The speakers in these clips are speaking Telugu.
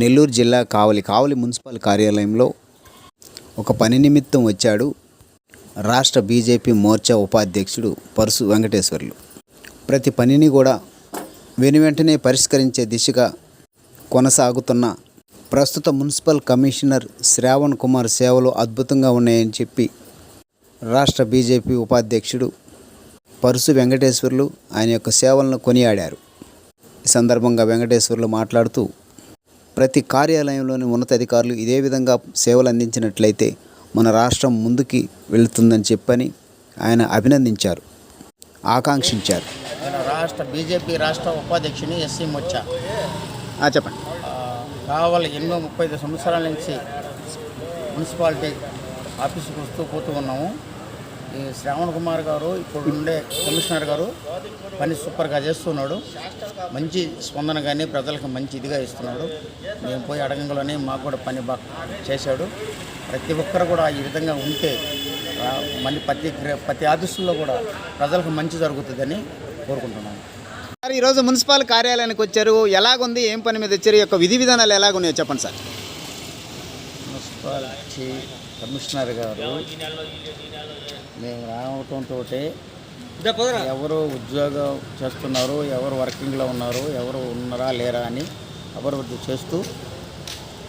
నెల్లూరు జిల్లా కావలి కావలి మున్సిపల్ కార్యాలయంలో ఒక పని నిమిత్తం వచ్చాడు రాష్ట్ర బీజేపీ మోర్చా ఉపాధ్యక్షుడు పరుసు వెంకటేశ్వర్లు. ప్రతి పనిని కూడా వెను వెంటనే పరిష్కరించే దిశగా కొనసాగుతున్న ప్రస్తుత మున్సిపల్ కమిషనర్ శ్రావణ్ కుమార్ సేవలు అద్భుతంగా ఉన్నాయని చెప్పి రాష్ట్ర బీజేపీ ఉపాధ్యక్షుడు పరుసు వెంకటేశ్వర్లు ఆయన యొక్క సేవలను కొనియాడారు. ఈ సందర్భంగా వెంకటేశ్వర్లు మాట్లాడుతూ ప్రతి కార్యాలయంలోని ఉన్నతాధికారులు ఇదే విధంగా సేవలు అందించినట్లయితే మన రాష్ట్రం ముందుకి వెళుతుందని చెప్పని ఆయన అభినందించారు. ఆకాంక్షించారు. రాష్ట్ర బీజేపీ రాష్ట్ర ఉపాధ్యక్షుని ఎస్సీ మొచ్చా. చెప్పండి. కావాలి ఎన్నో ముప్పై ఐదు సంవత్సరాల నుంచి మున్సిపాలిటీ ఆఫీసుకు వస్తూ పోతూ ఉన్నాము. ఈ శ్రావణ్ కుమార్ గారు ఇప్పుడు ఉండే కమిషనర్ గారు పని సూపర్గా చేస్తున్నాడు. మంచి స్పందన కానీ ప్రజలకు మంచి ఇదిగా ఇస్తున్నాడు. మేము పోయి అడగంలోనే మాకు కూడా పని బాగా చేశాడు. ప్రతి ఒక్కరు కూడా ఈ విధంగా ఉంటే మళ్ళీ ప్రతి ప్రతి ఆఫీసుల్లో కూడా ప్రజలకు మంచి జరుగుతుందని కోరుకుంటున్నాను. సార్ ఈరోజు మున్సిపల్ కార్యాలయానికి వచ్చారు. ఎలాగుంది? ఏం పని మీద వచ్చారు? యొక్క విధి విధానాలు ఎలాగున్నాయో చెప్పండి సార్. మున్సిపాలిటీ కమిషనర్ గారు మేము రావటంతో ఎవరు ఉద్యోగం చేస్తున్నారు ఎవరు వర్కింగ్లో ఉన్నారు ఎవరు ఉన్నారా లేరా అని అభివృద్ధి చేస్తూ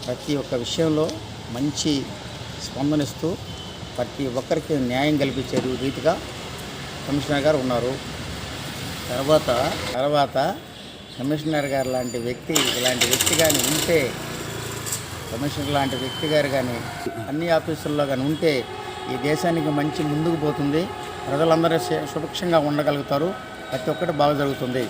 ప్రతి ఒక్క విషయంలో మంచి స్పందనిస్తూ ప్రతి ఒక్కరికి న్యాయం కల్పించే రీతిగా కమిషనర్ గారు ఉన్నారు. తర్వాత తర్వాత కమిషనర్ గారు లాంటి వ్యక్తి ఇలాంటి వ్యక్తి కానీ ఉంటే కమిషనర్ లాంటి వ్యక్తి గారు కానీ అన్ని ఆఫీసుల్లో కానీ ఉంటే ఈ దేశానికి మంచి ముందుకు పోతుంది. ప్రజలందరూ సుభిక్షంగా ఉండగలుగుతారు. ప్రతి ఒక్కటి బాగా జరుగుతుంది.